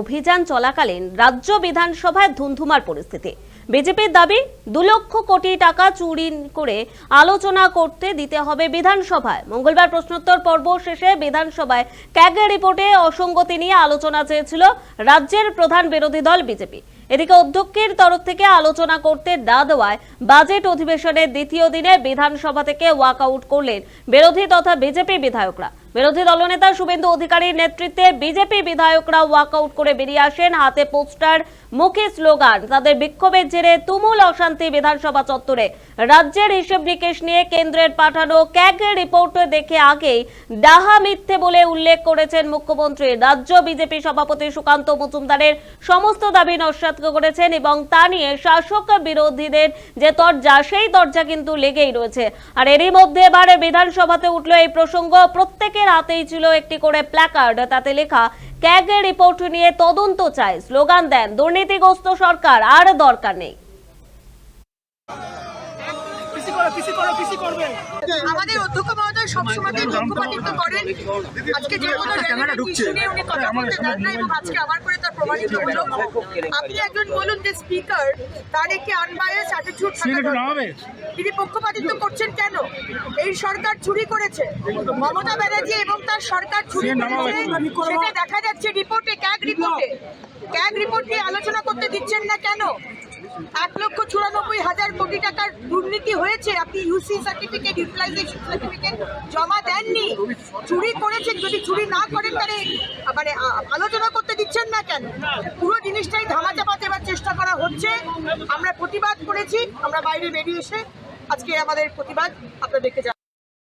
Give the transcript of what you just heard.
অভিযান চলাকালীন রাজ্য বিধানসভায় ধুন্ধুমার পরিস্থিতি। বিজেপির দাবি, দু লক্ষ কোটি টাকা চুরি করে আলোচনা করতে দিতে হবে বিধানসভায়। মঙ্গলবার প্রশ্নোত্তর পর্ব শেষে বিধানসভায় ক্যাগে রিপোর্টে অসঙ্গতি নিয়ে আলোচনা চেয়েছিল রাজ্যের প্রধান বিরোধী দল বিজেপি। এদিকে অধ্যক্ষের তরফ থেকে আলোচনা করতে না দেওয়ায় বাজেট অধিবেশনের দ্বিতীয় দিনে বিধানসভা থেকে ওয়াকআউট করলেন বিরোধী তথা বিজেপি বিধায়করা। বিরোধী দলনেতা শুভেন্দু অধিকারীর নেতৃত্বে বিজেপি বিধায়করা ওয়াকআউট করে বেরিয়ে আসেন। হাতে পোস্টার, মুখে স্লোগান। তাদের বিক্ষোভের জেরে তুমুল অশান্তি বিধানসভা চত্বরে। রাজ্যের হিসেব নিকেশ নিয়ে কেন্দ্রের পাঠানো ক্যাগ রিপোর্ট দেখে আগেই ডাহা মিথ্যে বলে উল্লেখ করেছেন মুখ্যমন্ত্রী। রাজ্য বিজেপি সভাপতি সুকান্ত মজুমদারের সমস্ত দাবি নস্যাৎ করেছেন এবং তা নিয়ে শাসক বিরোধীদের যে দরজা, সেই দরজা কিন্তু লেগেই রয়েছে। আর এরই মধ্যে এবারে বিধানসভাতে উঠল এই প্রসঙ্গ। প্রত্যেকের হাতেই ছিল একটি করে প্ল্যাকার্ড তাতে লেখা ক্যাগের রিপোর্ট নিয়ে তদন্ত চায় স্লোগান দেন দুর্নীতিগ্রস্ত সরকার, আর দরকার নেই। করো পিসি করো পিসি করবে। আমাদের অধ্যক্ষ মহোদয় সবসময় পক্ষপাতিত্ব করেন। আজকে যে কোনো উনি কথা বলতে চান না এবং আজকে আবার করে তার প্রমাণিত হলো। আপনি একজন বলুন যে স্পিকার তার একটি আনবায়াস অ্যাটিটিউড তিনি পক্ষপাতিত্ব করছেন কেন? এই সরকার চুরি করেছে। মমতা ব্যানার্জি এবং তার সরকার চুরি করেছে। সেটা দেখা যাচ্ছে রিপোর্টে ক্যাগ রিপোর্টে। ক্যাগ রিপোর্ট নিয়ে আলোচনা করতে দিচ্ছেন না কেন? এক লক্ষ চুরানব্বই হাজার কোটি টাকার দুর্নীতি হয়েছে। আপনি ইউসি সার্টিফিকেট ইউটিলাইজেশন সার্টিফিকেট জমা দেননি। চুরি করেছেন। যদি চুরি না করেন, তাহলে মানে আলোচনা করতে দিচ্ছেন না কেন? পুরো জিনিসটাই ধামা ধামাচাপা দেবার চেষ্টা করা হচ্ছে। আমরা প্রতিবাদ করেছি। আমরা বাইরে বেরিয়ে এসে আজকে আমাদের প্রতিবাদ আপনাদেরকে।